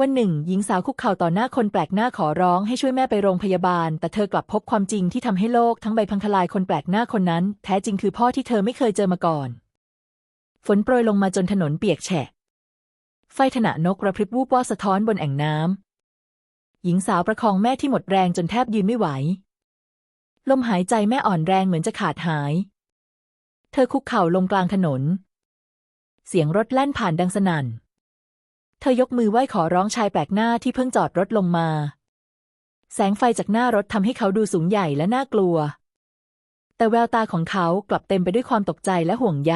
วันหนึ่ง หญิงสาวคุกเข่าต่อหน้าคนแปลกหน้าขอร้องให้ช่วยแม่ไปโรงพยาบาล แต่เธอกลับพบความจริงที่ทำให้โลกทั้งใบพังทลายคนแปลกหน้าคนนั้น แท้จริงคือพ่อที่เธอไม่เคยเจอมาก่อน ฝนโปรยลงมาจนถนนเปียกแฉะ ไฟถนะนกกระพริบวูบวาสะท้อนบนแอ่งน้ำหญิงสาวประคองแม่ที่หมดแรงจนแทบยืนไม่ไหว ลมหายใจแม่อ่อนแรงเหมือนจะขาดหาย เธอคุกเข่าลงกลางถนน เสียงรถแล่นผ่านดังสนั่น ธอยกมือไหว้ขอร้องชายแปลกหน้าที่เพิ่งจอดรถลงมา แสงไฟจากหน้ารถทำให้เขาดูสูงใหญ่และน่ากลัว แต่แววตาของเขากลับเต็มไปด้วยความตกใจและห่วงใย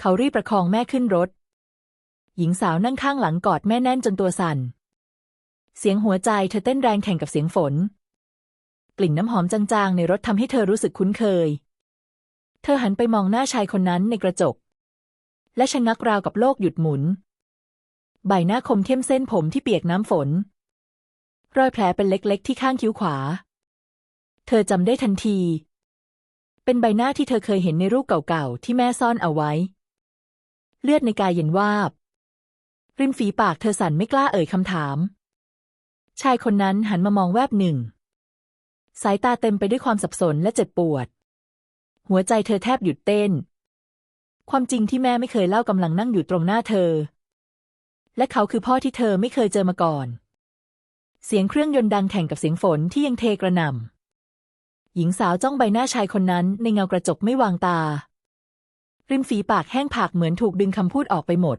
เขารีบประคองแม่ขึ้นรถ หญิงสาวนั่งข้างหลังกอดแม่แน่นจนตัวสั่น เสียงหัวใจเธอเต้นแรงแข่งกับเสียงฝน กลิ่นน้ำหอมจางๆ ในรถทำให้เธอรู้สึกคุ้นเคย เธอหันไปมองหน้าชายคนนั้นในกระจก และชะงักราวกับโลกหยุดหมุน ใบหน้าคมเข้มเส้นผมที่เปียกน้ำฝน รอยแผลเป็นเล็กๆ ที่ข้างคิ้วขวา เธอจำได้ทันที เป็นใบหน้าที่เธอเคยเห็นในรูปเก่าๆ ที่แม่ซ่อนเอาไว้ เลือดในกายเย็นวาบ ริมฝีปากเธอสั่นไม่กล้าเอ่ยคำถาม ชายคนนั้นหันมามองแวบหนึ่ง สายตาเต็มไปด้วยความสับสนและเจ็บปวด หัวใจเธอแทบหยุดเต้นความจริงที่แม่ไม่เคยเล่ากำลังนั่งอยู่ตรงหน้าเธอ และเขาคือพ่อที่เธอไม่เคยเจอมาก่อน เสียงเครื่องยนต์ดังแข่งกับเสียงฝนที่ยังเทกระหน่ำหญิงสาวจ้องใบหน้าชายคนนั้นในเงากระจกไม่วางตา ริมฝีปากแห้งผากเหมือนถูกดึงคำพูดออกไปหมด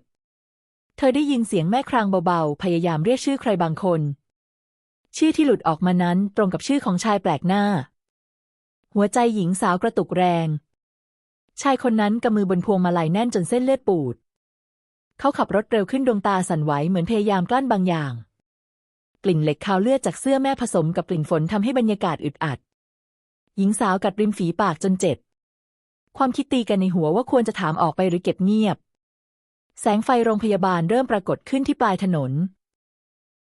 เธอได้ยินเสียงแม่ครางเบาๆ พยายามเรียกชื่อใครบางคน ชื่อที่หลุดออกมานั้นตรงกับชื่อของชายแปลกหน้า หัวใจหญิงสาวกระตุกแรง ชายคนนั้นกำมือบนพวงมาลัยแน่นจนเส้นเลือดปูด เขาขับรถเร็วขึ้นดวงตาสั่นไหวเหมือนพยายามกลั้นบางอย่าง กลิ่นเหล็กคาวเลือดจากเสื้อแม่ผสมกับกลิ่นฝนทำให้บรรยากาศอึดอัด หญิงสาวกัดริมฝีปากจนเจ็บ ความคิดตีกันในหัวว่าควรจะถามออกไปหรือเก็บเงียบ แสงไฟโรงพยาบาลเริ่มปรากฏขึ้นที่ปลายถนน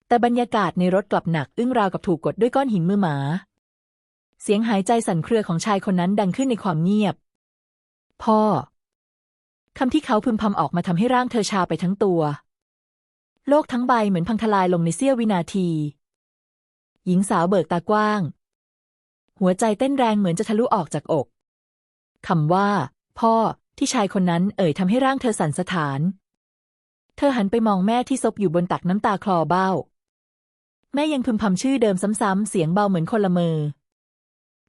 แต่บรรยากาศในรถกลับหนักอึ้งราวกับถูกกดด้วยก้อนหินมือหมา เสียงหายใจสั่นเครือของชายคนนั้นดังขึ้นในความเงียบ พ่อ คำที่เขาพึมพำออกมาทำให้ร่างเธอชาไปทั้งตัว โลกทั้งใบเหมือนพังทลายลงในเสี้ยววินาที หญิงสาวเบิกตากว้าง หัวใจเต้นแรงเหมือนจะทะลุออกจากอกคำว่า พ่อที่ชายคนนั้นเอ่ยทำให้ร่างเธอสั่นสะท้าน เธอหันไปมองแม่ที่ซบอยู่บนตักน้ำตาคลอเบ้า แม่ยังพึมพำชื่อเดิมซ้ำๆเสียงเบาเหมือนคนละเมอ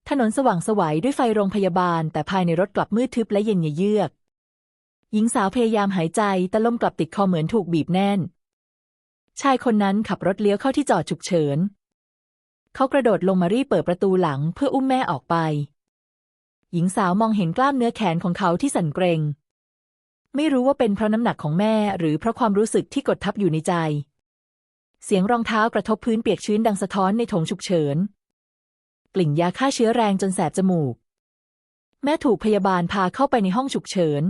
ถนนสว่างสวัยด้วยไฟโรงพยาบาล แต่ภายในรถกลับมืดทึบและเย็นเยือก หญิงสาวพยายามหายใจแต่ลมกลับติดคอเหมือนถูกบีบแน่น ชายคนนั้นขับรถเลี้ยวเข้าที่จอดฉุกเฉิน เขากระโดดลงมารีบเปิดประตูหลังเพื่ออุ้มแม่ออกไป หญิงสาวมองเห็นกล้ามเนื้อแขนของเขาที่สั่นเกรงไม่รู้ว่าเป็นเพราะน้ำหนักของแม่หรือเพราะความรู้สึกที่กดทับอยู่ในใจ เสียงรองเท้ากระทบพื้นเปียกชื้นดังสะท้อนในถงฉุกเฉิน กลิ่นยาฆ่าเชื้อแรงจนแสบจมูก แม่ถูกพยาบาลพาเข้าไปในห้องฉุกเฉิน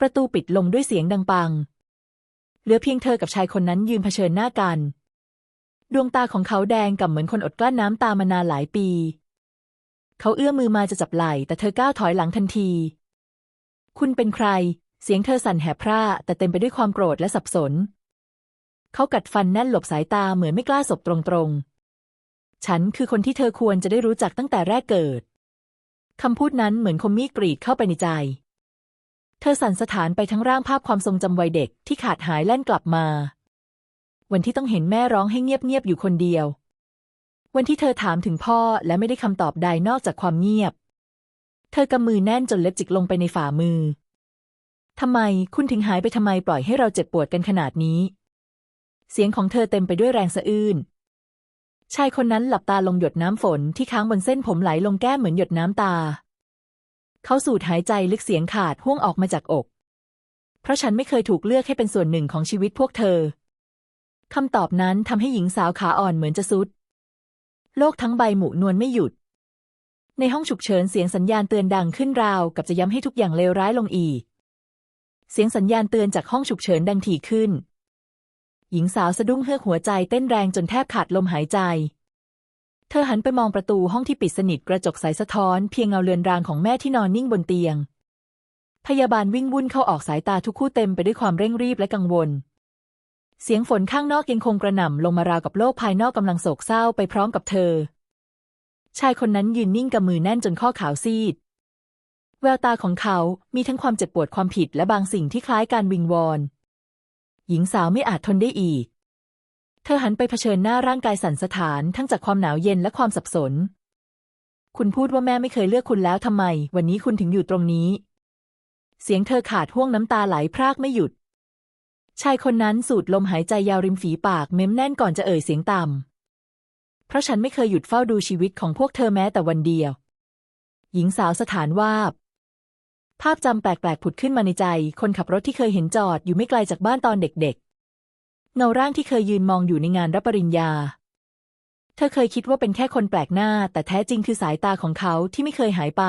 ประตูปิดลงด้วยเสียงดังปัง เหลือเพียงเธอกับชายคนนั้นยืนเผชิญหน้ากัน ดวงตาของเขาแดงก่ำเหมือนคนอดกลั้นน้ำตามานานหลายปี เขาเอื้อมมือมาจะจับไหล่แต่เธอก้าวถอยหลังทันที คุณเป็นใคร เสียงเธอสั่นแหบพร่าแต่เต็มไปด้วยความโกรธและสับสน เขากัดฟันแน่นหลบสายตาเหมือนไม่กล้าสบตรงๆ ฉันคือคนที่เธอควรจะได้รู้จักตั้งแต่แรกเกิดคำพูดนั้นเหมือนคมมีดกรีดเข้าไปในใจ เธอสั่นสะท้านไปทั้งร่างภาพความทรงจำวัยเด็กที่ขาดหายแล่นกลับมา วันที่ต้องเห็นแม่ร้องให้เงียบๆอยู่คนเดียว วันที่เธอถามถึงพ่อและไม่ได้คำตอบใดนอกจากความเงียบ เธอกำมือแน่นจนเล็บจิกลงไปในฝ่ามือทำไมคุณถึงหายไปทำไมปล่อยให้เราเจ็บปวดกันขนาดนี้ เสียงของเธอเต็มไปด้วยแรงสะอื้นชายคนนั้นหลับตาลงหยดน้ำฝนที่ค้างบนเส้นผมไหลลงแก้มเหมือนหยดน้ำตา เขาสูดหายใจลึกเสียงขาดห่วงออกมาจากอก เพราะฉันไม่เคยถูกเลือกให้เป็นส่วนหนึ่งของชีวิตพวกเธอคำตอบนั้นทำให้หญิงสาวขาอ่อนเหมือนจะซุด โลกทั้งใบหมุนวลไม่หยุด ในห้องฉุกเฉินเสียงสัญญาณเตือนดังขึ้นราวกับจะย้ำให้ทุกอย่างเลวร้ายลงอีก เสียงสัญญาณเตือนจากห้องฉุกเฉินดังถี่ขึ้น หญิงสาวสะดุ้งเฮือกหัวใจเต้นแรงจนแทบขาดลมหายใจ เธอหันไปมองประตูห้องที่ปิดสนิทกระจกใสสะท้อนเพียงเงาเลือนรางของแม่ที่นอนนิ่งบนเตียง พยาบาลวิ่งวุ่นเข้าออกสายตาทุกคู่เต็มไปด้วยความเร่งรีบและกังวล เสียงฝนข้างนอกยังคงกระหน่ำลงมาราวกับโลกภายนอกกำลังโศกเศร้าไปพร้อมกับเธอ ชายคนนั้นยืนนิ่งกับมือแน่นจนข้อขาวซีด แววตาของเขา มีทั้งความเจ็บปวดความผิดและบางสิ่งที่คล้ายการวิงวอน หญิงสาวไม่อาจทนได้อีก เธอหันไปเผชิญหน้าร่างกายสั่นสะท้านทั้งจากความหนาวเย็นและความสับสน คุณพูดว่าแม่ไม่เคยเลือกคุณแล้วทำไม วันนี้คุณถึงอยู่ตรงนี้ เสียงเธอขาดห่วงน้ำตาไหลพรากไม่หยุด ชายคนนั้นสูดลมหายใจยาวริมฝีปากเม้มแน่นก่อนจะเอ่ยเสียงต่ำ เพราะฉันไม่เคยหยุดเฝ้าดูชีวิตของพวกเธอแม้แต่วันเดียว หญิงสาวสถานวาบภาพจำแปลกๆผุดขึ้นมาในใจ คนขับรถที่เคยเห็นจอดอยู่ไม่ไกลจากบ้านตอนเด็กๆ เงาร่างที่เคยยืนมองอยู่ในงานรับปริญญา เธอเคยคิดว่าเป็นแค่คนแปลกหน้า แต่แท้จริงคือสายตาของเขาที่ไม่เคยหายไป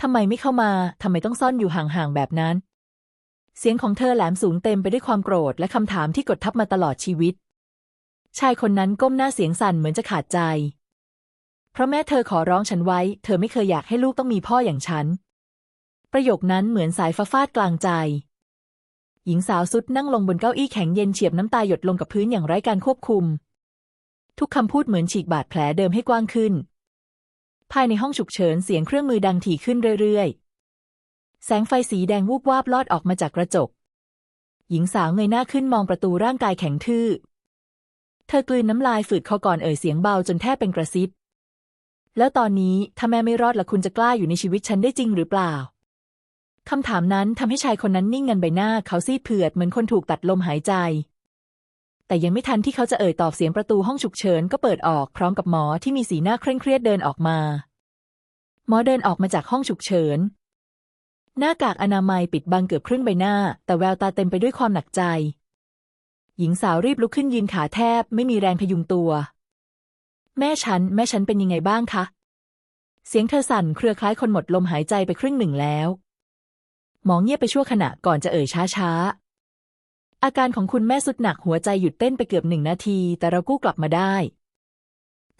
ทำไมไม่เข้ามาทำไมต้องซ่อนอยู่ห่างๆแบบนั้น เสียงของเธอแหลมสูงเต็มไปด้วยความโกรธและคำถามที่กดทับมาตลอดชีวิต ชายคนนั้นก้มหน้าเสียงสั่นเหมือนจะขาดใจ เพราะแม่เธอขอร้องฉันไว้ เธอไม่เคยอยากให้ลูกต้องมีพ่ออย่างฉัน ประโยคนั้นเหมือนสายฟ้าฟาดกลางใจ หญิงสาวสุดนั่งลงบนเก้าอี้แข็งเย็นเฉียบน้ำตาหยดลงกับพื้นอย่างไร้การควบคุม ทุกคำพูดเหมือนฉีกบาดแผลเดิมให้กว้างขึ้น ภายในห้องฉุกเฉินเสียงเครื่องมือดังถี่ขึ้นเรื่อยๆ แสงไฟสีแดงวูบวาบลอดออกมาจากกระจก หญิงสาวเงยหน้าขึ้นมองประตูร่างกายแข็งทื่อ เธอกลืนน้ำลายฝืดคอก่อนเอ่ยเสียงเบาจนแทบเป็นกระซิบ แล้วตอนนี้ถ้าแม่ไม่รอดละคุณจะกล้าอยู่ในชีวิตฉันได้จริงหรือเปล่า คำถามนั้นทำให้ชายคนนั้นนิ่งเงันใบหน้าเขาซีดเผือดเหมือนคนถูกตัดลมหายใจ แต่ยังไม่ทันที่เขาจะเอ่ยตอบเสียงประตูห้องฉุกเฉินก็เปิดออกพร้อมกับหมอที่มีสีหน้าเคร่งเครียดเดินออกมา หมอเดินออกมาจากห้องฉุกเฉิน หน้ากากอนามัยปิดบังเกือบครึ่งใบหน้า แต่แววตาเต็มไปด้วยความหนักใจ หญิงสาวรีบลุกขึ้นยืนขาแทบไม่มีแรงพยุงตัว แม่ฉัน แม่ฉันเป็นยังไงบ้างคะ เสียงเธอสั่นเครือคล้ายคนหมดลมหายใจไปครึ่งหนึ่งแล้ว หมอเงียบไปชั่วขณะก่อนจะเอ่ยช้าๆ อาการของคุณแม่สุดหนักหัวใจหยุดเต้นไปเกือบหนึ่งนาที แต่เรากู้กลับมาได้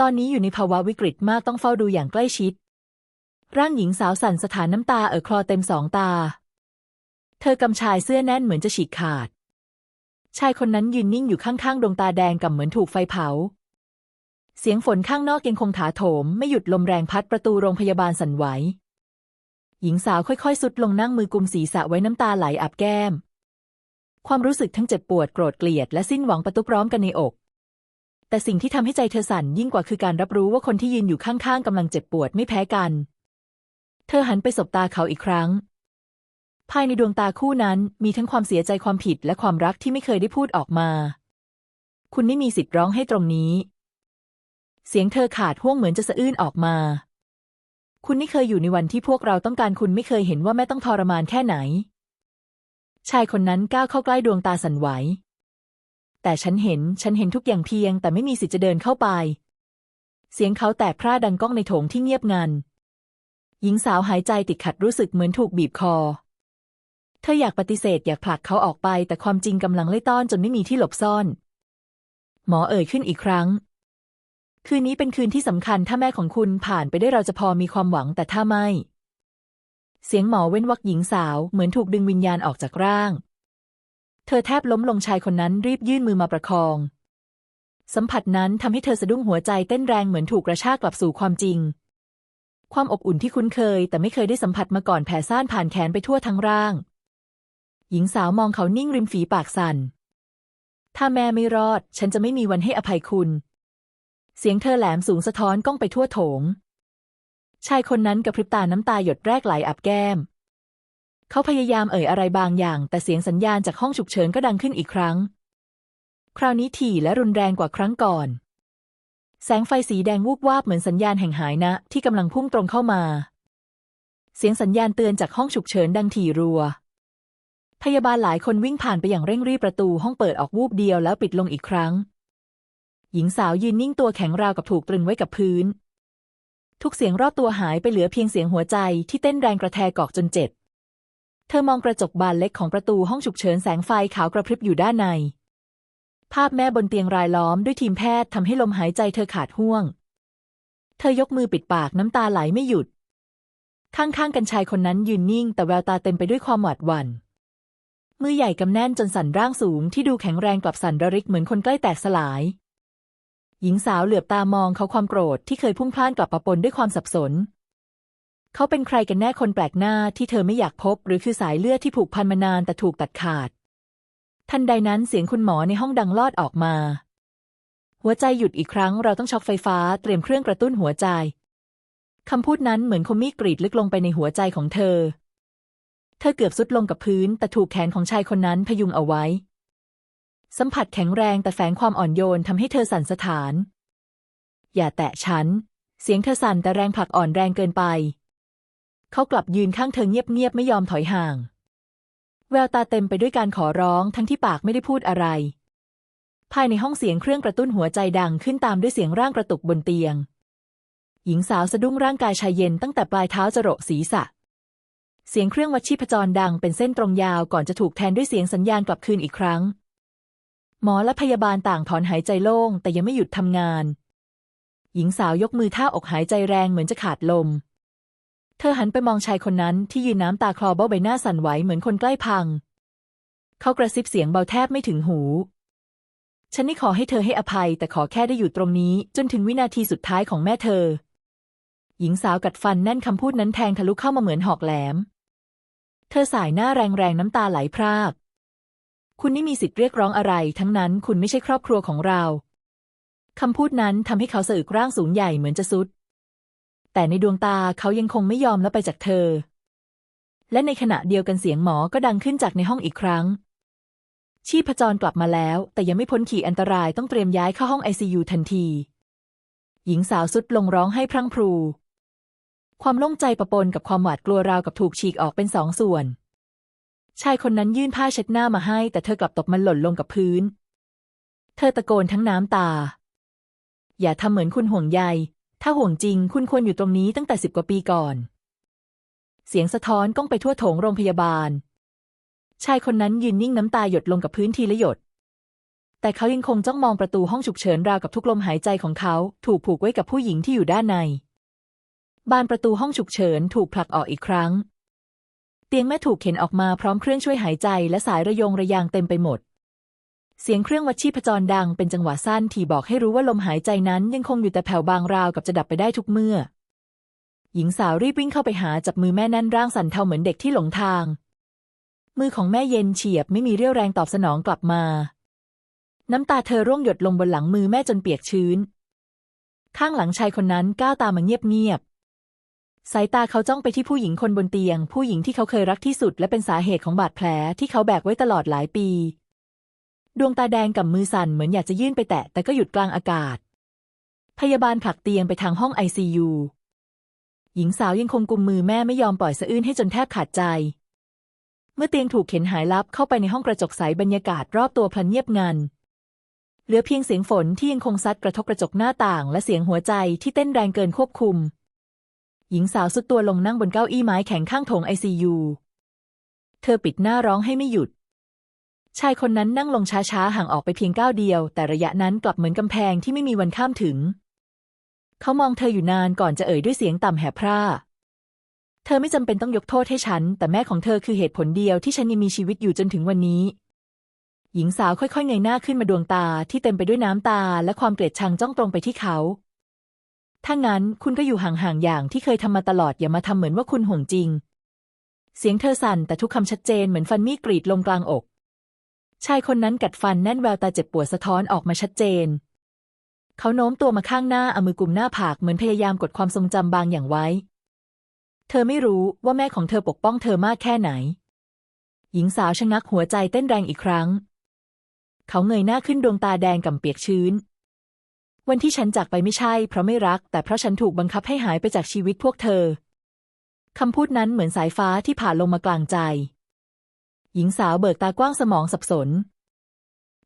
ตอนนี้อยู่ในภาวะวิกฤตมากต้องเฝ้าดูอย่างใกล้ชิด ร่างหญิงสาวสั่นสถานน้ำตาเอ่อคลอเต็มสองตา เธอกำชายเสื้อแน่นเหมือนจะฉีกขาด ชายคนนั้นยืนนิ่งอยู่ข้างๆดวงตาแดงกับเหมือนถูกไฟเผา เสียงฝนข้างนอกยังคงถาโถม ไม่หยุดลมแรงพัดประตูโรงพยาบาลสั่นไหว หญิงสาวค่อยๆสุดลงนั่งมือกุมศีรษะไว้น้ำตาไหลอาบแก้ม ความรู้สึกทั้งเจ็บปวดโกรธเกลียดและสิ้นหวังประตุพร้อมกันในอก แต่สิ่งที่ทำให้ใจเธอสั่นยิ่งกว่าคือการรับรู้ว่าคนที่ยืนอยู่ข้างๆกำลังเจ็บปวดไม่แพ้กัน เธอหันไปสบตาเขาอีกครั้ง ภายในดวงตาคู่นั้นมีทั้งความเสียใจความผิดและความรักที่ไม่เคยได้พูดออกมา คุณไม่มีสิทธิ์ร้องให้ตรงนี้ เสียงเธอขาดห่วงเหมือนจะสะอื้นออกมา คุณไม่เคยอยู่ในวันที่พวกเราต้องการคุณไม่เคยเห็นว่าแม่ต้องทรมานแค่ไหน ชายคนนั้นก้าวเข้าใกล้ดวงตาสั่นไหว แต่ฉันเห็น ฉันเห็นทุกอย่างเพียง แต่ไม่มีสิทธิ์จะเดินเข้าไป เสียงเขาแตกพร่าดังก้องในโถงที่เงียบงัน หญิงสาวหายใจติดขัดรู้สึกเหมือนถูกบีบคอ เธออยากปฏิเสธอยากผลักเขาออกไป แต่ความจริงกำลังไล่ต้อนจนไม่มีที่หลบซ่อน หมอเอ่ยขึ้นอีกครั้ง คืนนี้เป็นคืนที่สำคัญถ้าแม่ของคุณผ่านไปได้เราจะพอมีความหวังแต่ถ้าไม่ เสียงหมอเว้นวักหญิงสาวเหมือนถูกดึงวิญญาณออกจากร่าง เธอแทบล้มลงชายคนนั้นรีบยื่นมือมาประคอง สัมผัสนั้นทำให้เธอสะดุ้งหัวใจเต้นแรงเหมือนถูกกระชากกลับสู่ความจริง ความอบอุ่นที่คุ้นเคย แต่ไม่เคยได้สัมผัสมาก่อนแผ่ซ่านผ่านแขนไปทั่วทั้งร่าง หญิงสาวมองเขานิ่งริมฝีปากสั่นถ้าแม่ไม่รอด ฉันจะไม่มีวันให้อภัยคุณ เสียงเธอแหลมสูงสะท้อนก้องไปทั่วโถง ชายคนนั้นกระพริบตาน้ำตาหยดแรกไหลอับแก้ม เขาพยายามเอ่ยอะไรบางอย่าง แต่เสียงสัญญาณจากห้องฉุกเฉินก็ดังขึ้นอีกครั้ง คราวนี้ถี่และรุนแรงกว่าครั้งก่อน แสงไฟสีแดงวูบวาบเหมือนสัญญาณแห่งหายนะ ที่กำลังพุ่งตรงเข้ามา เสียงสัญญาณเตือนจากห้องฉุกเฉินดังถี่รัว พยาบาลหลายคนวิ่งผ่านไปอย่างเร่งรีบประตูห้องเปิดออกวูบเดียวแล้วปิดลงอีกครั้ง หญิงสาวยืนนิ่งตัวแข็งราวกับถูกตรึงไว้กับพื้น ทุกเสียงรอบตัวหายไปเหลือเพียงเสียงหัวใจที่เต้นแรงกระแทกกอกจนเจ็บ เธอมองกระจกบานเล็กของประตูห้องฉุกเฉินแสงไฟขาวกระพริบอยู่ด้านใน ภาพแม่บนเตียงรายล้อมด้วยทีมแพทย์ทำให้ลมหายใจเธอขาดห่วง เธอยกมือปิดปากน้ำตาไหลไม่หยุด ข้างๆกันชายคนนั้นยืนนิ่ง แต่แววตาเต็มไปด้วยความหวาดหวั่นมือใหญ่กำแน่นจนสั่นร่างสูงที่ดูแข็งแรงกลับสั่นระริกเหมือนคนใกล้แตกสลาย หญิงสาวเหลือบตามองเขาความโกรธที่เคยพุ่งพล่านกลับปะปนด้วยความสับสน เขาเป็นใครกันแน่คนแปลกหน้าที่เธอไม่อยากพบ หรือคือสายเลือดที่ผูกพันมานานแต่ถูกตัดขาด ทันใดนั้นเสียงคุณหมอในห้องดังลอดออกมา หัวใจหยุดอีกครั้งเราต้องช็อกไฟฟ้าเตรียมเครื่องกระตุ้นหัวใจคำพูดนั้นเหมือนคมมีดกรีดลึกลงไปในหัวใจของเธอ เธอเกือบสุดลงกับพื้นแต่ถูกแขนของชายคนนั้นพยุงเอาไว้ สัมผัสแข็งแรงแต่แฝงความอ่อนโยนทำให้เธอสั่นสะท้าน อย่าแตะฉัน เสียงเธอสั่นแต่แรงผลักอ่อนแรงเกินไป เขากลับยืนข้างเธอเงียบๆไม่ยอมถอยห่าง แววตาเต็มไปด้วยการขอร้องทั้งที่ปากไม่ได้พูดอะไร ภายในห้องเสียงเครื่องกระตุ้นหัวใจดังขึ้นตามด้วยเสียงร่างกระตุกบนเตียง หญิงสาวสะดุ้งร่างกายชายเย็นตั้งแต่ปลายเท้าจรดศีรษะเสียงเครื่องวัดชีพจรดังเป็นเส้นตรงยาวก่อนจะถูกแทนด้วยเสียงสัญญาณกลับคืนอีกครั้ง หมอและพยาบาลต่างถอนหายใจโล่ง แต่ยังไม่หยุดทำงาน หญิงสาวยกมือท่าอกหายใจแรงเหมือนจะขาดลม เธอหันไปมองชายคนนั้นที่ยืนน้ำตาคลอเบ้าใบหน้าสั่นไหวเหมือนคนใกล้พัง เขากระซิบเสียงเบาแทบไม่ถึงหู ฉันนี่ขอให้เธอให้อภัย แต่ขอแค่ได้อยู่ตรงนี้ จนถึงวินาทีสุดท้ายของแม่เธอ หญิงสาวกัดฟันแน่นคำพูดนั้นแทงทะลุเข้ามาเหมือนหอกแหลม เธอสายหน้าแรงๆน้ำตาไหลพราก คุณนี่มีสิทธิ์เรียกร้องอะไร ทั้งนั้นคุณไม่ใช่ครอบครัวของเรา คำพูดนั้นทำให้เขาสะอึกร่างสูงใหญ่เหมือนจะสุด แต่ในดวงตาเขายังคงไม่ยอมแล้วไปจากเธอ และในขณะเดียวกันเสียงหมอก็ดังขึ้นจากในห้องอีกครั้ง ชีพจรกลับมาแล้ว แต่ยังไม่พ้นขีดอันตรายต้องเตรียมย้ายเข้าห้องไอซียูทันที หญิงสาวสุดลงร้องให้พรั่งพรู ความโล่งใจปะปนกับความหวาดกลัวราวกับถูกฉีกออกเป็นสองส่วน ชายคนนั้นยื่นผ้าเช็ดหน้ามาให้ แต่เธอกลับตกมันหล่นลงกับพื้น เธอตะโกนทั้งน้ำตา อย่าทำเหมือนคุณห่วงใย ถ้าห่วงจริง คุณควรอยู่ตรงนี้ตั้งแต่สิบกว่าปีก่อน เสียงสะท้อนก้องไปทั่วโถงโรงพยาบาล ชายคนนั้นยืนนิ่งน้ำตาหยดลงกับพื้นทีละหยด แต่เขายังคงจ้องมองประตูห้องฉุกเฉินราวกับทุกลมหายใจของเขา ถูกผูกไว้กับผู้หญิงที่อยู่ด้านใน บานประตูห้องฉุกเฉินถูกผลักออกอีกครั้ง เตียงแม่ถูกเข็นออกมาพร้อมเครื่องช่วยหายใจและสายระยงระยางเต็มไปหมด เสียงเครื่องวัดชีพจรดังเป็นจังหวะสั้นที่บอกให้รู้ว่าลมหายใจนั้นยังคงอยู่แต่แผ่วบางราวกับจะดับไปได้ทุกเมื่อ หญิงสาวรีบวิ่งเข้าไปหาจับมือแม่แน่นร่างสั่นเทาเหมือนเด็กที่หลงทาง มือของแม่เย็นเฉียบไม่มีเรี่ยวแรงตอบสนองกลับมา น้ำตาเธอร่วงหยดลงบนหลังมือแม่จนเปียกชื้น ข้างหลังชายคนนั้นก้าวตามมาเงียบ สายตาเขาจ้องไปที่ผู้หญิงคนบนเตียง ผู้หญิงที่เขาเคยรักที่สุด และเป็นสาเหตุของบาดแผลที่เขาแบกไว้ตลอดหลายปี ดวงตาแดงกับมือสั่นเหมือนอยากจะยื่นไปแตะ แต่ก็หยุดกลางอากาศ พยาบาลผลักเตียงไปทางห้องไอซียูหญิงสาวยังคงกุมมือแม่ไม่ยอมปล่อยสะอื้นให้จนแทบขาดใจ เมื่อเตียงถูกเข็นหายลับเข้าไปในห้องกระจกใสบรรยากาศรอบตัวพลันเงียบงันเหลือเพียงเสียงฝนที่ยังคงซัดกระทบกระจกหน้าต่าง และเสียงหัวใจที่เต้นแรงเกินควบคุม หญิงสาวสุดตัวลงนั่งบนเก้าอี้ไม้แข็งข้างโถงไอซียูเธอปิดหน้าร้องให้ไม่หยุด ชายคนนั้นนั่งลงช้าๆห่างออกไปเพียงก้าวเดียว แต่ระยะนั้นกลับเหมือนกำแพงที่ไม่มีวันข้ามถึง เขามองเธออยู่นานก่อนจะเอ่ยด้วยเสียงต่ำแหบพร่าเธอไม่จำเป็นต้องยกโทษให้ฉัน แต่แม่ของเธอคือเหตุผลเดียวที่ฉันยังมีชีวิตอยู่จนถึงวันนี้ หญิงสาวค่อยๆเงยหน้าขึ้นมาดวงตาที่เต็มไปด้วยน้ำตาและความเกลียดชังจ้องตรงไปที่เขา ถ้างั้นคุณก็อยู่ห่างๆอย่างที่เคยทำมาตลอดอย่ามาทำเหมือนว่าคุณห่วงจริง เสียงเธอสั่นแต่ทุกคำชัดเจนเหมือนฟันมีดกรีดลงกลางอก ชายคนนั้นกัดฟันแน่นแววตาเจ็บปวดสะท้อนออกมาชัดเจน เขาโน้มตัวมาข้างหน้าเอามือกุมหน้าผากเหมือนพยายามกดความทรงจำบางอย่างไว้ เธอไม่รู้ว่าแม่ของเธอปกป้องเธอมากแค่ไหน หญิงสาวชะงักหัวใจเต้นแรงอีกครั้ง เขาเงยหน้าขึ้นดวงตาแดงก่ำเปียกชื้น วันที่ฉันจากไปไม่ใช่เพราะไม่รัก แต่เพราะฉันถูกบังคับให้หายไปจากชีวิตพวกเธอ คำพูดนั้นเหมือนสายฟ้าที่ผ่านลงมากลางใจ หญิงสาวเบิกตากว้างสมองสับสน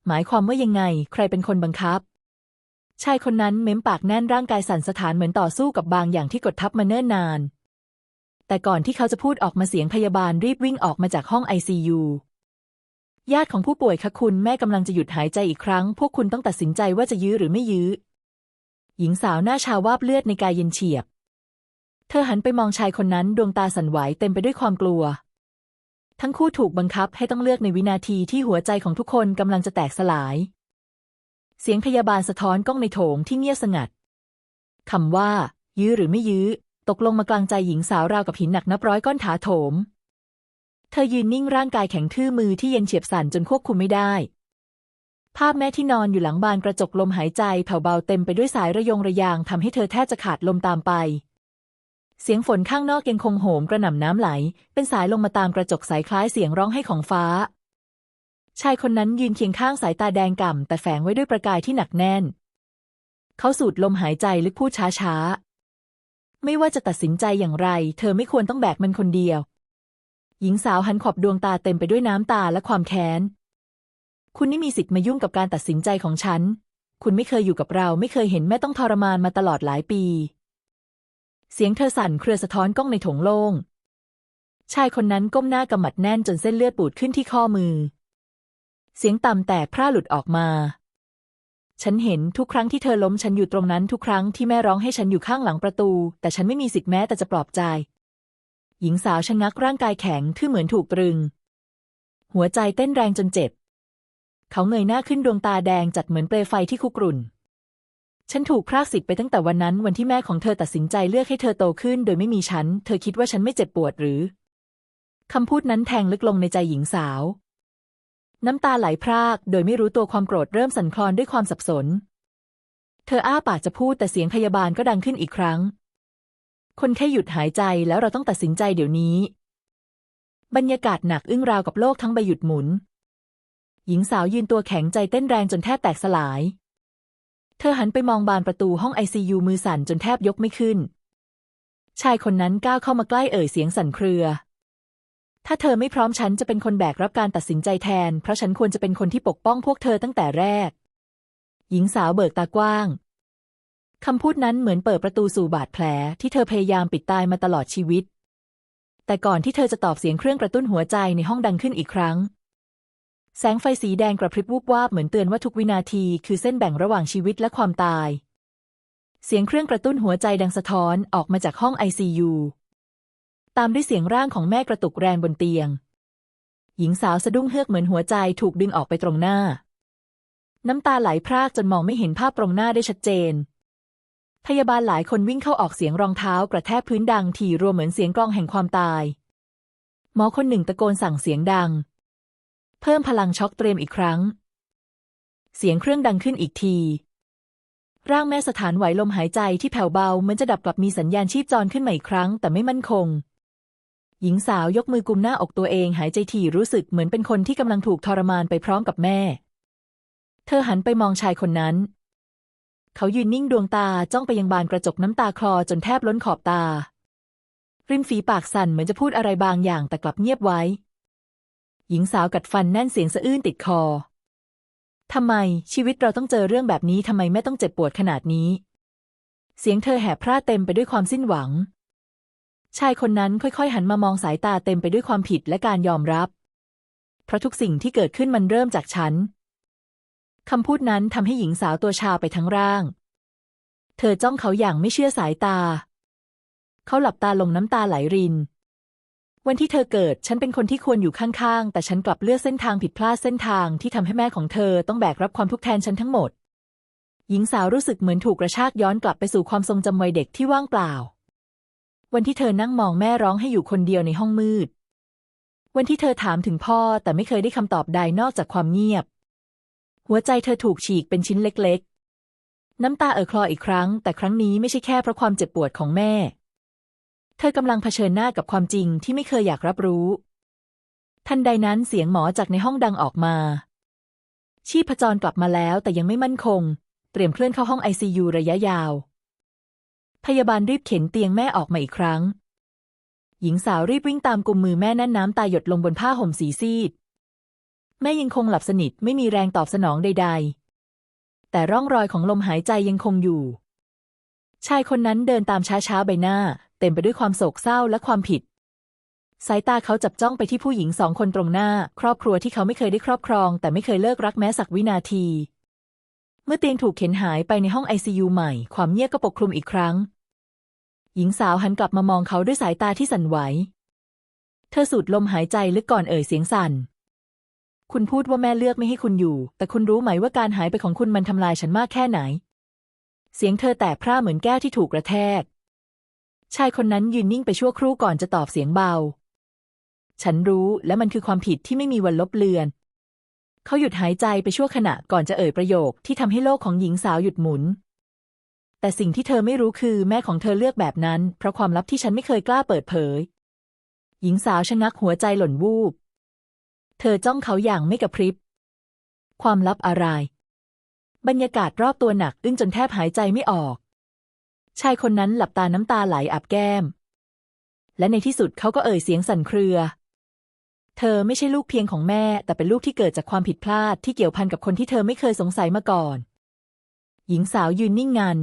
หมายความว่ายังไง ใครเป็นคนบังคับ ชายคนนั้นเม้มปากแน่นร่างกายสั่นสะท้านเหมือนต่อสู้กับบางอย่างที่กดทับมาเนิ่นนาน แต่ก่อนที่เขาจะพูดออกมาเสียงพยาบาลรีบวิ่งออกมาจากห้องไอซียูญาติของผู้ป่วยคะคุณแม่กำลังจะหยุดหายใจอีกครั้ง พวกคุณต้องตัดสินใจว่าจะยื้อหรือไม่ยื้อ หญิงสาวหน้าชาวาบเลือดในกายเย็นเฉียบ เธอหันไปมองชายคนนั้นดวงตาสั่นไหวเต็มไปด้วยความกลัว ทั้งคู่ถูกบังคับให้ต้องเลือกในวินาทีที่หัวใจของทุกคนกำลังจะแตกสลาย เสียงพยาบาลสะท้อนกล้องในโถงที่เงียบสงัดคำว่า ยื้อหรือไม่ยื้อ ตกลงมากลางใจหญิงสาวราวกับหินหนักนับร้อยก้อนถาโถม เธอยืนนิ่งร่างกายแข็งทื่อมือที่เย็นเฉียบสั่นจนควบคุมไม่ได้ ภาพแม่ที่นอนอยู่หลังบานกระจกลมหายใจแผ่วเบาเต็มไปด้วยสายระยงระยางทำให้เธอแทบจะขาดลมตามไป เสียงฝนข้างนอกยังคงโหมกระหน่ำน้ำไหล เป็นสายลงมาตามกระจกใสคล้ายเสียงร้องให้ของฟ้า ชายคนนั้นยืนเคียงข้างสายตาแดงก่ำแต่แฝงไว้ด้วยประกายที่หนักแน่น เขาสูดลมหายใจลึกพูดช้าๆ ไม่ว่าจะตัดสินใจอย่างไร เธอไม่ควรต้องแบกมันคนเดียว หญิงสาวหันขอบดวงตาเต็มไปด้วยน้ำตาและความแค้น คุณไม่มีสิทธิ์มายุ่งกับการตัดสินใจของฉัน คุณไม่เคยอยู่กับเรา ไม่เคยเห็นแม่ต้องทรมานมาตลอดหลายปี เสียงเธอสั่นเครือสะท้อนกล้องในถงโล่ง ชายคนนั้นก้มหน้ากำมัดแน่นจนเส้นเลือดปูดขึ้นที่ข้อมือ เสียงต่ำแตกพร่าหลุดออกมา ฉันเห็นทุกครั้งที่เธอล้มฉันอยู่ตรงนั้นทุกครั้งที่แม่ร้องให้ฉันอยู่ข้างหลังประตู แต่ฉันไม่มีสิทธิ์แม้แต่จะปลอบใจ หญิงสาวชะงักร่างกายแข็งที่เหมือนถูกตรึง หัวใจเต้นแรงจนเจ็บ เขาเงยหน้าขึ้นดวงตาแดงจัดเหมือนเปลวไฟที่คุกรุ่น ฉันถูกพรากสิทธิ์ไปตั้งแต่วันนั้นวันที่แม่ของเธอตัดสินใจเลือกให้เธอโตขึ้น โดยไม่มีฉัน เธอคิดว่าฉันไม่เจ็บปวดหรือ คำพูดนั้นแทงลึกลงในใจหญิงสาว น้ำตาไหลพราก โดยไม่รู้ตัวความโกรธเริ่มสั่นคลอนด้วยความสับสน เธออ้าปากจะพูดแต่เสียงพยาบาลก็ดังขึ้นอีกครั้ง คนแค่หยุดหายใจแล้วเราต้องตัดสินใจเดี๋ยวนี้ บรรยากาศหนักอึ้งราวกับโลกทั้งใบหยุดหมุน หญิงสาวยืนตัวแข็งใจเต้นแรงจนแทบแตกสลาย เธอหันไปมองบานประตูห้องไอซียูมือสั่นจนแทบยกไม่ขึ้น ชายคนนั้นก้าวเข้ามาใกล้เอ่ยเสียงสั่นเครือ ถ้าเธอไม่พร้อมฉันจะเป็นคนแบกรับการตัดสินใจแทน เพราะฉันควรจะเป็นคนที่ปกป้องพวกเธอตั้งแต่แรก หญิงสาวเบิกตากว้างคำพูดนั้นเหมือนเปิดประตูสู่บาดแผลที่เธอพยายามปิดตายมาตลอดชีวิต แต่ก่อนที่เธอจะตอบเสียงเครื่องกระตุ้นหัวใจในห้องดังขึ้นอีกครั้ง แสงไฟสีแดงกระพริบวูบวาบเหมือนเตือนว่าทุกวินาทีคือเส้นแบ่งระหว่างชีวิตและความตาย เสียงเครื่องกระตุ้นหัวใจดังสะท้อนออกมาจากห้องไอซียูตามด้วยเสียงร่างของแม่กระตุกแรงบนเตียง หญิงสาวสะดุ้งเฮือกเหมือนหัวใจถูกดึงออกไปตรงหน้า น้ำตาไหลพรากจนมองไม่เห็นภาพตรงหน้าได้ชัดเจน พยาบาลหลายคนวิ่งเข้าออกเสียงรองเท้ากระแทกพื้นดังถี่รวมเหมือนเสียงกลองแห่งความตาย หมอคนหนึ่งตะโกนสั่งเสียงดัง เพิ่มพลังช็อกเตรียมอีกครั้ง เสียงเครื่องดังขึ้นอีกที ร่างแม่สถานไหวลมหายใจที่แผ่วเบาเหมือนจะดับกลับมีสัญญาณชีพจรขึ้นใหมาอีกครั้ง แต่ไม่มั่นคง หญิงสาวยกมือกุมหน้าอกตัวเองหายใจถี่รู้สึกเหมือนเป็นคนที่กำลังถูกทรมานไปพร้อมกับแม่ เธอหันไปมองชายคนนั้น เขายืนนิ่งดวงตาจ้องไปยังบานกระจกน้ำตาคลอจนแทบล้นขอบตาริมฝีปากสั่นเหมือนจะพูดอะไรบางอย่างแต่กลับเงียบไว้ หญิงสาวกัดฟันแน่นเสียงสะอื้นติดคอ ทำไมชีวิตเราต้องเจอเรื่องแบบนี้ทำไมแม่ต้องเจ็บปวดขนาดนี้ เสียงเธอแหบพร่าเต็มไปด้วยความสิ้นหวัง ชายคนนั้นค่อยๆ หันมามองสายตาเต็มไปด้วยความผิดและการยอมรับ เพราะทุกสิ่งที่เกิดขึ้นมันเริ่มจากฉัน คำพูดนั้นทำให้หญิงสาวตัวชาไปทั้งร่าง เธอจ้องเขาอย่างไม่เชื่อสายตา เขาหลับตาลงน้ำตาไหลริน วันที่เธอเกิด ฉันเป็นคนที่ควรอยู่ข้างๆ แต่ฉันกลับเลือกเส้นทางผิดพลาดเส้นทางที่ทำให้แม่ของเธอต้องแบกรับความทุกข์แทนฉันทั้งหมด หญิงสาวรู้สึกเหมือนถูกกระชากย้อนกลับไปสู่ความทรงจำวัยเด็กที่ว่างเปล่า วันที่เธอนั่งมองแม่ร้องให้อยู่คนเดียวในห้องมืด วันที่เธอถามถึงพ่อแต่ไม่เคยได้คำตอบใดนอกจากความเงียบ หัวใจเธอถูกฉีกเป็นชิ้นเล็กๆ น้ำตาเอ่อคลออีกครั้ง แต่ครั้งนี้ไม่ใช่แค่เพราะความเจ็บปวดของแม่ เธอกำลังเผชิญหน้ากับความจริงที่ไม่เคยอยากรับรู้ ทันใดนั้นเสียงหมอจากในห้องดังออกมา ชีพจรกลับมาแล้วแต่ยังไม่มั่นคง เตรียมเคลื่อนเข้าห้องไอซียูระยะยาว พยาบาลรีบเข็นเตียงแม่ออกมาอีกครั้ง หญิงสาวรีบวิ่งตามกุมมือแม่แน่นน้ำตาหยดลงบนผ้าห่มสีซีด แม่ยังคงหลับสนิทไม่มีแรงตอบสนองใด ๆ แต่ร่องรอยของลมหายใจยังคงอยู่ ชายคนนั้นเดินตามช้าๆใบหน้า เต็มไปด้วยความโศกเศร้าและความผิด สายตาเขาจับจ้องไปที่ผู้หญิงสองคนตรงหน้า ครอบครัวที่เขาไม่เคยได้ครอบครอง แต่ไม่เคยเลิกรักแม้สักวินาที เมื่อเตียงถูกเข็นหายไปในห้องไอซียูใหม่ ความเงียบก็ปกคลุมอีกครั้ง หญิงสาวหันกลับมามองเขาด้วยสายตาที่สั่นไหว เธอสูดลมหายใจลึกก่อนเอ่ยเสียงสั่นคุณพูดว่าแม่เลือกไม่ให้คุณอยู่ แต่คุณรู้ไหมว่าการหายไปของคุณมันทำลายฉันมากแค่ไหน เสียงเธอแตกพร่าเหมือนแก้วที่ถูกกระแทก ชายคนนั้นยืนนิ่งไปชั่วครู่ก่อนจะตอบเสียงเบา ฉันรู้และมันคือความผิดที่ไม่มีวันลบเลือน เขาหยุดหายใจไปชั่วขณะก่อนจะเอ่ยประโยคที่ทำให้โลกของหญิงสาวหยุดหมุน แต่สิ่งที่เธอไม่รู้คือแม่ของเธอเลือกแบบนั้น เพราะความลับที่ฉันไม่เคยกล้าเปิดเผย หญิงสาวชะงักหัวใจหล่นวูบ เธอจ้องเขาอย่างไม่กระพริบ ความลับอะไร บรรยากาศรอบตัวหนักอึ้งจนแทบหายใจไม่ออก ชายคนนั้นหลับตาน้ำตาไหลอาบแก้ม และในที่สุดเขาก็เอ่ยเสียงสั่นเครือ เธอไม่ใช่ลูกเพียงของแม่ แต่เป็นลูกที่เกิดจากความผิดพลาดที่เกี่ยวพันกับคนที่เธอไม่เคยสงสัยมาก่อน หญิงสาวยืนนิ่งงัน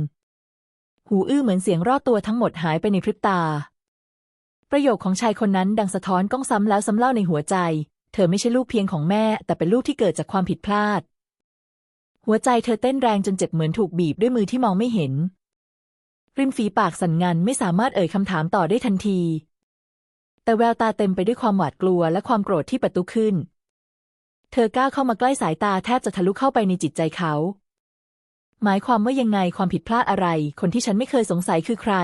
หูอื้อเหมือนเสียงรอบตัวทั้งหมดหายไปในพริบตา ประโยคของชายคนนั้นดังสะท้อนก้องซ้ำแล้วซ้ำเล่าในหัวใจ เธอไม่ใช่ลูกเพียงของแม่ แต่เป็นลูกที่เกิดจากความผิดพลาด หัวใจเธอเต้นแรงจนเจ็บเหมือนถูกบีบด้วยมือที่มองไม่เห็น ริมฝีปากสั่นงันไม่สามารถเอ่ยคำถามต่อได้ทันที แต่แววตาเต็มไปด้วยความหวาดกลัวและความโกรธที่ประตุขึ้น เธอก้าวเข้ามาใกล้สายตาแทบจะทะลุเข้าไปในจิตใจเขา หมายความว่ายังไงความผิดพลาดอะไร คนที่ฉันไม่เคยสงสัยคือใคร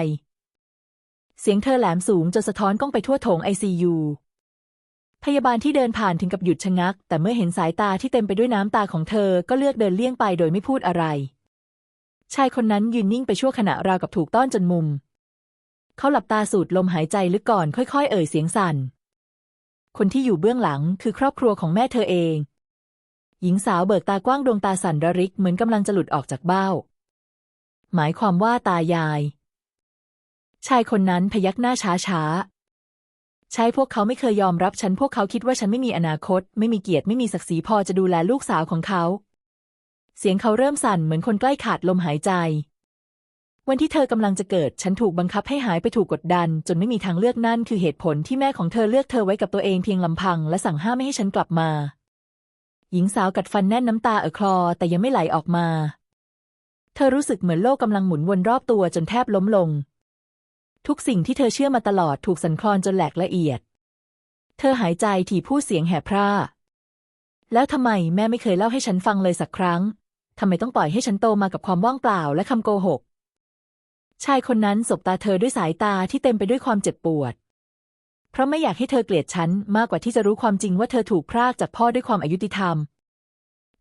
เสียงเธอแหลมสูงจนสะท้อนก้องไปทั่วโถงไอซียูพยาบาลที่เดินผ่านถึงกับหยุดชะงัก แต่เมื่อเห็นสายตาที่เต็มไปด้วยน้ำตาของเธอก็เลือกเดินเลี่ยงไปโดยไม่พูดอะไร ชายคนนั้นยืนนิ่งไปชั่วขณะราวกับถูกต้อนจนมุม เขาหลับตาสูดลมหายใจลึกก่อนค่อย ๆ เอ่ยเสียงสั่น คนที่อยู่เบื้องหลังคือครอบครัวของแม่เธอเอง หญิงสาวเบิกตากว้างดวงตาสั่นระริกเหมือนกำลังจะหลุดออกจากเบ้า หมายความว่าตายาย ชายคนนั้นพยักหน้าช้าช้าๆใช่พวกเขาไม่เคยยอมรับฉันพวกเขาคิดว่าฉันไม่มีอนาคต ไม่มีเกียรติไม่มีศักดิ์ศรีพอจะดูแลลูกสาวของเขา เสียงเขาเริ่มสั่นเหมือนคนใกล้ขาดลมหายใจ วันที่เธอกำลังจะเกิด ฉันถูกบังคับให้หายไปถูกกดดัน จนไม่มีทางเลือกนั่นคือเหตุผลที่แม่ของเธอเลือกเธอไว้กับตัวเองเพียงลำพัง และสั่งห้ามไม่ให้ฉันกลับมา หญิงสาวกัดฟันแน่นน้ำตาเอ่อคลอ แต่ยังไม่ไหลออกมา เธอรู้สึกเหมือนโลกกำลังหมุนวนรอบตัวจนแทบล้มลง ทุกสิ่งที่เธอเชื่อมาตลอดถูกสั่นคลอนจนแหลกละเอียด เธอหายใจถี่พูดเสียงแหบพร่าแล้วทำไมแม่ไม่เคยเล่าให้ฉันฟังเลยสักครั้ง ทำไมต้องปล่อยให้ฉันโตมากับความว่างเปล่าและคำโกหก ชายคนนั้นสบตาเธอด้วยสายตาที่เต็มไปด้วยความเจ็บปวด เพราะไม่อยากให้เธอเกลียดฉันมากกว่าที่จะรู้ความจริงว่าเธอถูกพรากจากพ่อด้วยความอายุติธรรม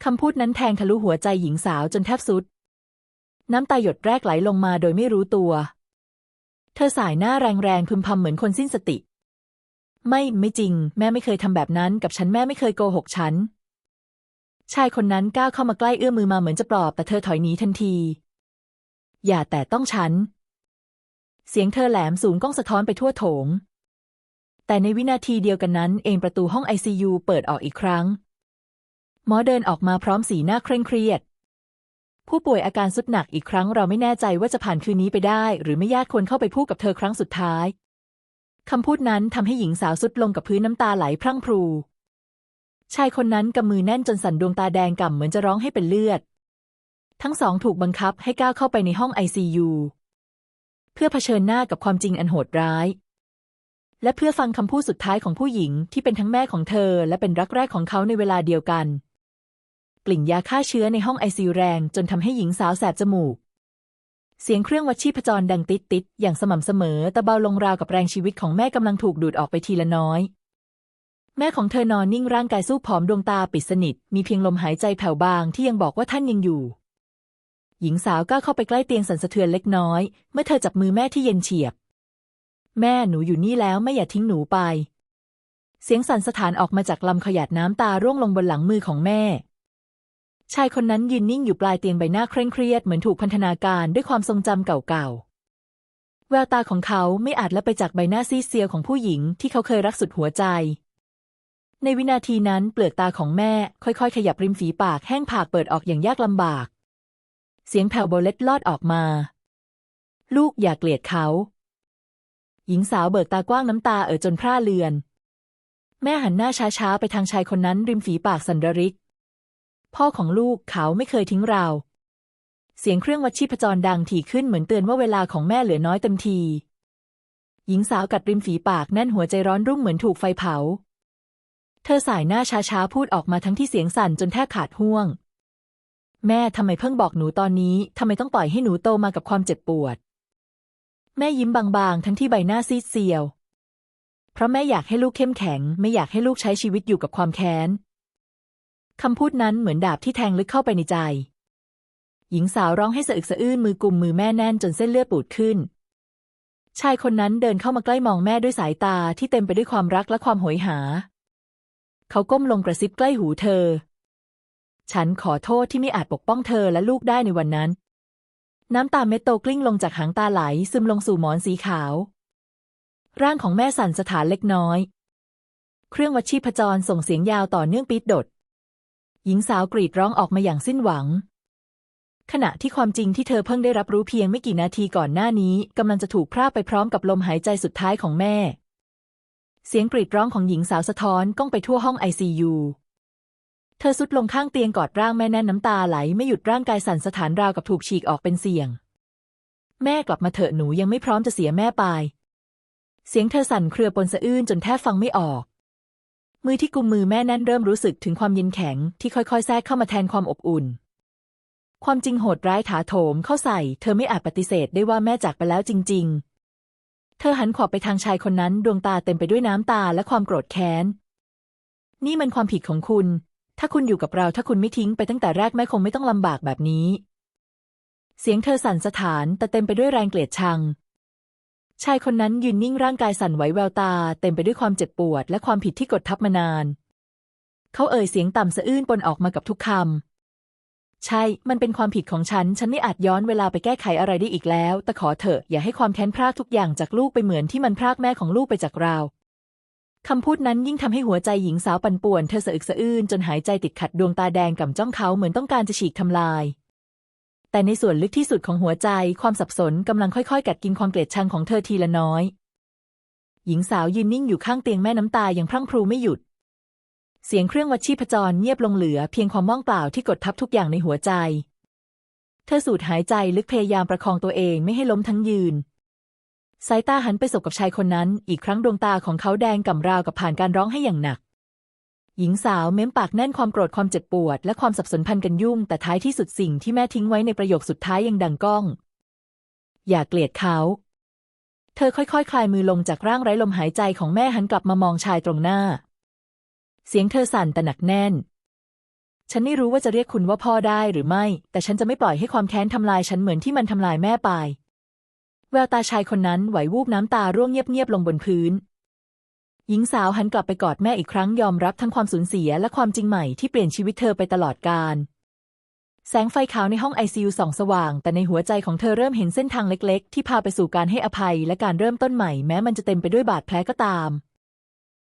คำพูดนั้นแทงทะลุหัวใจหญิงสาวจนแทบสุด น้ำตาหยดแรกไหลลงมาโดยไม่รู้ตัว เธอสายหน้าแรงๆพึมพำเหมือนคนสิ้นสติ ไม่ ไม่จริง แม่ไม่เคยทำแบบนั้นกับฉันแม่ไม่เคยโกหกฉัน ชายคนนั้นก้าวเข้ามาใกล้เอื้อมมือมาเหมือนจะปลอบ แต่เธอถอยหนีทันที อย่าแต่ต้องฉัน เสียงเธอแหลมสูงก้องสะท้อนไปทั่วโถง แต่ในวินาทีเดียวกันนั้น เองประตูห้องไอซียูเปิดออกอีกครั้ง หมอเดินออกมาพร้อมสีหน้าเคร่งเครียด ผู้ป่วยอาการสุดหนักอีกครั้งเราไม่แน่ใจว่าจะผ่านคืนนี้ไปได้ หรือไม่ญาติควรเข้าไปพูดกับเธอครั้งสุดท้ายคำพูดนั้นทำให้หญิงสาวสุดลงกับพื้นน้ำตาไหลพรั่งพรู ชายคนนั้นกำมือแน่นจนสั่นดวงตาแดงก่ำเหมือนจะร้องให้เป็นเลือด ทั้งสองถูกบังคับให้ก้าวเข้าไปในห้องไอซียูเพื่อเผชิญหน้ากับความจริงอันโหดร้าย และเพื่อฟังคำพูดสุดท้ายของผู้หญิงที่เป็นทั้งแม่ของเธอ และเป็นรักแรกของเขาในเวลาเดียวกัน กลิ่นยาฆ่าเชื้อในห้องไอซีแรงจนทำให้หญิงสาวแสบจมูก เสียงเครื่องวัดชีพจรดังติดติดอย่างสม่ำเสมอแต่เบาลงราวกับแรงชีวิตของแม่กำลังถูกดูดออกไปทีละน้อย แม่ของเธอนอนนิ่งร่างกายสู้ผอมดวงตาปิดสนิท มีเพียงลมหายใจแผ่วบางที่ยังบอกว่าท่านยังอยู่ หญิงสาวก้าวเข้าไปใกล้เตียงสั่นสะเทือนเล็กน้อย เมื่อเธอจับมือแม่ที่เย็นเฉียบ แม่หนูอยู่นี่แล้วไม่อย่าทิ้งหนูไป เสียงสั่นสะท้านออกมาจากลำขยาดน้ำตาร่วงลงบนหลังมือของแม่ ชายคนนั้นยืนนิ่งอยู่ปลายเตียงใบหน้าเคร่งเครียดเหมือนถูกพันธนาการด้วยความทรงจำเก่าๆแววตาของเขาไม่อาจละไปจากใบหน้าซีเซียวของผู้หญิงที่เขาเคยรักสุดหัวใจ ในวินาทีนั้นเปลือกตาของแม่ ค่อยๆ ขยับริมฝีปากแห้งผากเปิดออกอย่างยากลำบาก เสียงแผ่วเบาเล็ดลอดออกมา ลูกอย่าเกลียดเขา หญิงสาวเบิกตากว้างน้ำตาเอ่อจนพร่าเลือน แม่หันหน้าช้าๆ ไปทางชายคนนั้นริมฝีปากสันระริก พ่อของลูกเขาไม่เคยทิ้งเรา เสียงเครื่องวัดชีพจรดังถี่ขึ้นเหมือนเตือนว่าเวลาของแม่เหลือน้อยเต็มทีหหญิงสาวกัดริมฝีปากแน่นหัวใจร้อนรุ่มเหมือนถูกไฟเผา เธอสายหน้าช้าๆพูดออกมาทั้งที่เสียงสั่นจนแทบขาดห่วง แม่ทำไมเพิ่งบอกหนูตอนนี้ทำไมต้องปล่อยให้หนูโตมากับความเจ็บปวด แม่ยิ้มบางๆ ทั้งที่ใบหน้าซีดเซียว เพราะแม่อยากให้ลูกเข้มแข็ง ไม่อยากให้ลูกใช้ชีวิตอยู่กับความแค้นคำพูดนั้นเหมือนดาบที่แทงลึกเข้าไปในใจ หญิงสาวร้องให้สะอึกสะอื้นมือกุมมือแม่แน่นจนเส้นเลือดปูดขึ้น ชายคนนั้นเดินเข้ามาใกล้มองแม่ด้วยสายตาที่เต็มไปด้วยความรักและความโหยหา เขาก้มลงกระซิบใกล้หูเธอ ฉันขอโทษที่ไม่อาจปกป้องเธอและลูกได้ในวันนั้น น้ำตาเม็ดโตกลิ้งลงจากหางตาไหลซึมลงสู่หมอนสีขาว ร่างของแม่สั่นสถานเล็กน้อย เครื่องวัดชีพจรส่งเสียงยาวต่อเนื่องปี๊ดดด หญิงสาวกรีดร้องออกมาอย่างสิ้นหวัง ขณะที่ความจริงที่เธอเพิ่งได้รับรู้เพียงไม่กี่นาทีก่อนหน้านี้กำลังจะถูกพรากไปพร้อมกับลมหายใจสุดท้ายของแม่ เสียงกรีดร้องของหญิงสาวสะท้อนก้องไปทั่วห้องไอซียูเธอสุดลงข้างเตียงกอดร่างแม่แน่นน้ำตาไหลไม่หยุดร่างกายสั่นสถานราวกับถูกฉีกออกเป็นเสียง แม่กลับมาเถอะหนูยังไม่พร้อมจะเสียแม่ไป เสียงเธอสั่นเครือปนสะอื้นจนแทบฟังไม่ออก มือที่กุมมือแม่แน่นเริ่มรู้สึกถึงความเย็นแข็งที่ค่อยๆแทรกเข้ามาแทนความอบอุ่น ความจริงโหดร้ายถาโถมเข้าใส่ เธอไม่อาจปฏิเสธได้ว่าแม่จากไปแล้วจริง ๆ เธอหันขวบไปทางชายคนนั้นดวงตาเต็มไปด้วยน้ำตาและความโกรธแค้น นี่มันความผิดของคุณ ถ้าคุณอยู่กับเราถ้าคุณไม่ทิ้งไปตั้งแต่แรกแม่คงไม่ต้องลำบากแบบนี้ เสียงเธอสั่นสถานแต่เต็มไปด้วยแรงเกลียดชัง ชายคนนั้นยืนนิ่งร่างกายสั่นไหวแววตา เต็มไปด้วยความเจ็บปวด และความผิดที่กดทับมานาน เขาเอ่ยเสียงต่ำสะอื้นปนออกมากับทุกคำ ใช่ มันเป็นความผิดของฉัน ฉันไม่อาจย้อนเวลาไปแก้ไขอะไรได้อีกแล้ว แต่ขอเถอะ อย่าให้ความแค้นพรากทุกอย่างจากลูกไปเหมือนที่มันพรากแม่ของลูกไปจากเราคำพูดนั้นยิ่งทำให้หัวใจหญิงสาวปั่นป่วน เธอสะอึกสะอื้นจนหายใจติดขัดดวงตาแดงก่ำจ้องเขาเหมือนต้องการจะฉีกทำลาย แต่ในส่วนลึกที่สุดของหัวใจ ความสับสนกำลังค่อยๆ กัดกินความเกลียดชังของเธอทีละน้อย หญิงสาวยืนนิ่งอยู่ข้างเตียงแม่น้ำตายังพรั่งพรูไม่หยุด เสียงเครื่องวัดชีพจรเงียบลงเหลือเพียงความว่างเปล่าที่กดทับทุกอย่างในหัวใจ เธอสูดหายใจลึกพยายามประคองตัวเองไม่ให้ล้มทั้งยืน สายตาหันไปสบกับชายคนนั้น อีกครั้งดวงตาของเขาแดงก่ำราวกับผ่านการร้องให้อย่างหนัก หญิงสาวเม้มปากแน่นความโกรธความเจ็บปวด และความสับสนพันกันยุ่ง แต่ท้ายที่สุดสิ่งที่แม่ทิ้งไว้ในประโยคสุดท้ายยังดังก้อง อย่าเกลียดเขา เธอค่อยๆคคลายมือลงจากร่างไร้ลมหายใจของแม่หันกลับมามองชายตรงหน้า เสียงเธอสั่นแต่หนักแน่น ฉันไม่รู้ว่าจะเรียกคุณว่าพ่อได้หรือไม่ แต่ฉันจะไม่ปล่อยให้ความแค้นทำลายฉันเหมือนที่มันทำลายแม่ไป แววตาชายคนนั้นไหววูบน้ำตาร่วงเงียบๆลงบนพื้น หญิงสาวหันกลับไปกอดแม่อีกครั้งยอมรับทั้งความสูญเสียและความจริงใหม่ที่เปลี่ยนชีวิตเธอไปตลอดกาลแสงไฟขาวในห้องไอซียูส่องสว่าง แต่ในหัวใจของเธอเริ่มเห็นเส้นทางเล็ก ๆ ที่พาไปสู่การให้อภัยและการเริ่มต้นใหม่แม้มันจะเต็มไปด้วยบาดแผลก็ตาม